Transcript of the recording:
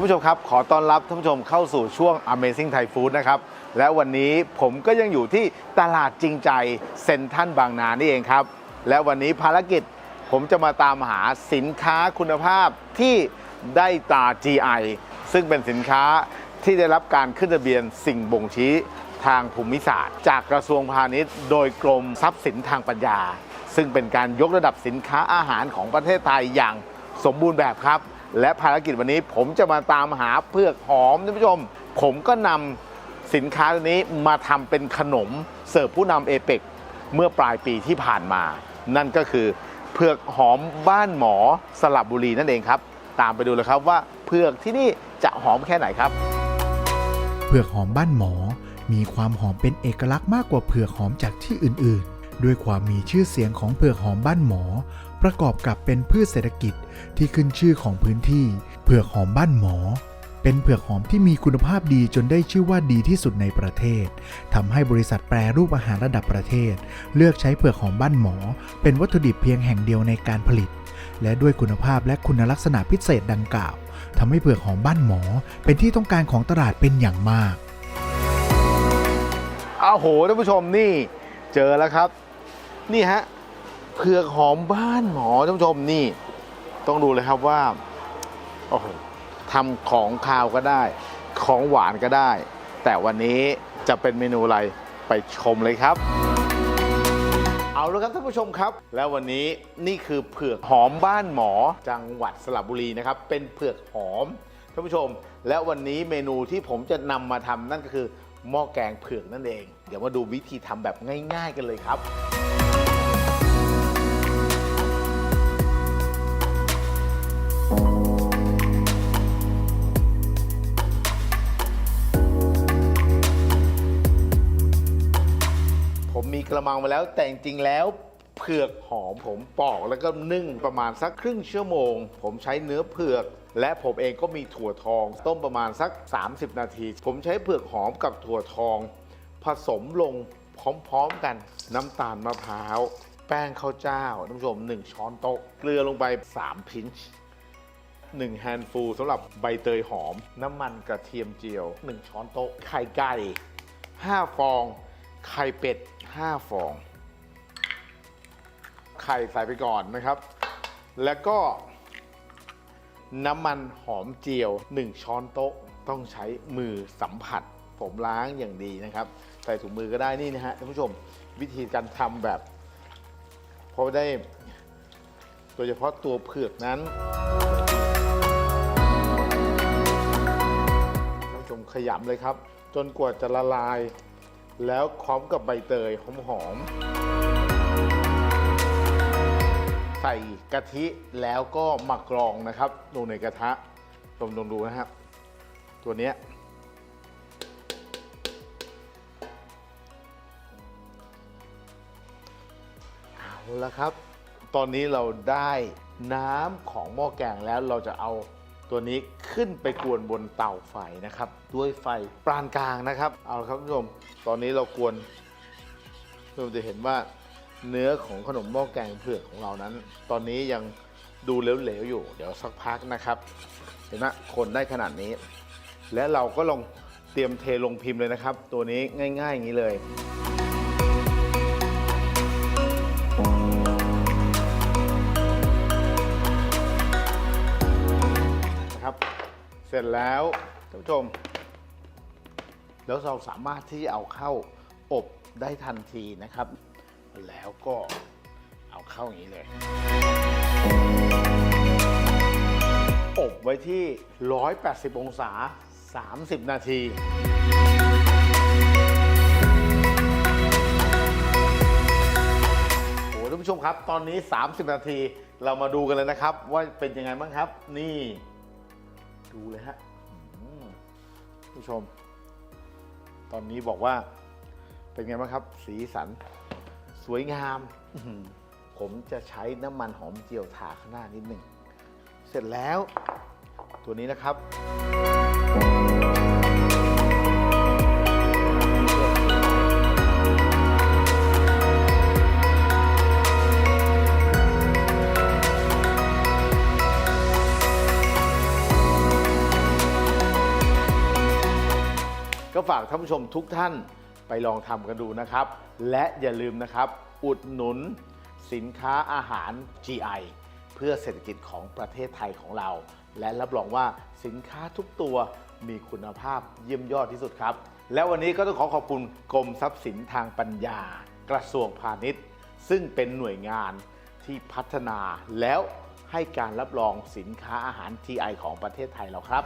านผู้ชมครับ ขอต้อนรับท่านผู้ชมเข้าสู่ช่วง Amazing Thai Food นะครับ และวันนี้ผมก็ยังอยู่ที่ตลาดจริงใจเซ็นทรัลบางนานี่เองครับ และวันนี้ภารกิจผมจะมาตามหาสินค้าคุณภาพที่ได้ตรา GI ซึ่งเป็นสินค้าที่ได้รับการขึ้นทะเบียนสิ่งบ่งชี้ทางภูมิศาสตร์ จากกระทรวงพาณิชย์ โดยกรมทรัพย์สินทางปัญญา ซึ่งเป็นการยกระดับสินค้าอาหารของประเทศไทยอย่างสมบูรณ์แบบครับ และภารกิจวันนี้ผมจะมาตามหาเผือกหอมท่านผู้ชม ผมก็นำสินค้าตัวนี้มาทำเป็นขนมเสิร์ฟผู้นำเอเปกเมื่อปลายปีที่ผ่านมา นั่นก็คือเผือกหอมบ้านหมอสลับบุรีนั่นเองครับ ตามไปดูเลยครับว่าเผือกที่นี่จะหอมแค่ไหนครับ เผือกหอมบ้านหมอมีความหอมเป็นเอกลักษณ์มากกว่าเผือกหอมจากที่อื่นๆ ด้วยความมีชื่อเสียงของเผือกหอมบ้านหมอ ประกอบกับเป็นพืชเศรษฐกิจที่ขึ้นชื่อของพื้นที่ เผือกหอมบ้านหมอ เป็นเผือกหอมที่มีคุณภาพดีจนได้ชื่อว่าดีที่สุดในประเทศทำให้บริษัทแปรรูปอาหารระดับประเทศ เลือกใช้เผือกหอมบ้านหมอ เป็นวัตถุดิบเพียงแห่งเดียวในการผลิต และด้วยคุณภาพและคุณลักษณะพิเศษดังกล่าวทำให้เผือกหอมบ้านหมอ เป็นที่ต้องการของตลาดเป็นอย่างมากอ้าโหท่านผู้ชมนี่เจอแล้วครับ นี่ฮะเผือกหอมบ้านหมอท่านผู้ชมนี่ ต้องดูเลยครับว่าโอ้โหทำของคาวก็ได้ ของหวานก็ได้ แต่วันนี้จะเป็นเมนูอะไรไปชมเลยครับ เอาละครับท่านผู้ชมครับ แล้ววันนี้นี่คือเผือกหอมบ้านหมอจังหวัดสระบุรีนะครับ เป็นเผือกหอมท่านผู้ชม และวันนี้เมนูที่ผมจะนำมาทำนั่นก็คือหม้อแกงเผือกนั่นเอง เดี๋ยวมาดูวิธีทำแบบง่าย ๆ กันเลยครับ ผมมีกระมังมาแล้ว แต่จริงๆแล้วเผือกหอมผมปอกแล้วก็นึ่งประมาณสักครึ่งชั่วโมง ผมใช้เนื้อเผือกและผมเองก็มีถั่วทอง ต้มประมาณสัก 30 นาที ผมใช้เผือกหอมกับถั่วทอง ผสมลงพร้อมๆกัน น้ำตาลมะพร้าว แป้งข้าวเจ้าท่านผู้ชม 1 ช้อนโต๊ะ เกลือลงไป 3 พินช์1แฮนด์ฟูลสำหรับใบเตยหอม น้ำมันกระเทียมเจียว 1 ช้อนโต๊ะ ไข่ไก่ 5 ฟอง ไข่เป็ด 5 ฟอง ไข่ใส่ไปก่อนนะครับ แล้วก็ น้ำมันหอมเจียว 1 ช้อนโต๊ะต้องใช้มือสัมผัส ผมล้างอย่างดีนะครับ ใส่ถุงมือก็ได้นี่นะฮะท่านผู้ชมวิธีการทำแบบเพราะได้โดยเฉพาะตัวเผือกนั้นท่านผู้ชมขยำเลยครับ จนกว่าจะละลาย แล้วพร้อมกับใบเตยหอมๆ ใส่กะทิแล้วก็หมักกรองนะครับลงในกระทะลองลองดูนะครับ ตัวเนี้ยเอาละครับ ตอนนี้เราได้น้ำของหม้อแกงแล้วเราจะเอา ตัวนี้ขึ้นไปกวนบนเตาไฟนะครับ ด้วยไฟปานกลางนะครับ เอาละครับคุณผู้ชมตอนนี้เรากวนเราจะเห็นว่าเนื้อของขนมหม้อแกงเผือกของเรานั้น ตอนนี้ยังดูเหลวๆอยู่ เดี๋ยวสักพักนะครับ เห็นไหมคนได้ขนาดนี้ และเราก็ลองเตรียมเทลงพิมพ์เลยนะครับ ตัวนี้ง่ายๆอย่างนี้เลย เสร็จแล้วท่านผู้ชม แล้วเราสามารถที่เอาเข้าอบได้ทันทีนะครับ แล้วก็เอาเข้าอย่างนี้เลย อบไว้ที่ 180 องศา 30 นาทีโอ้ท่านผู้ชมครับ ตอนนี้ 30 นาที เรามาดูกันเลยนะครับ ว่าเป็นยังไงบ้างครับ นี่ ดูเลยฮะอืมผู้ชม ตอนนี้บอกว่า เป็นไงบ้างครับ สีสัน สวยงามอื้อหือผมจะใช้น้ำมันหอมเจียวทาข้างหน้านิดหนึ่ง เสร็จแล้ว ตัวนี้นะครับ็ฝากท่านผู้ชมทุกท่านไปลองทำกันดูนะครับ และอย่าลืมนะครับ อุดหนุนสินค้าอาหาร GI เพื่อเศรษฐกิจของประเทศไทยของเรา และรับรองว่าสินค้าทุกตัวมีคุณภาพเยี่ยมยอดที่สุดครับ และวันนี้ก็ต้องขอขอบคุณกรมทรัพย์สินทางปัญญา กระทรวงพาณิชย์ ซึ่งเป็นหน่วยงานที่พัฒนาแล้วให้การรับรองสินค้าอาหาร TI ของประเทศไทยเราครับ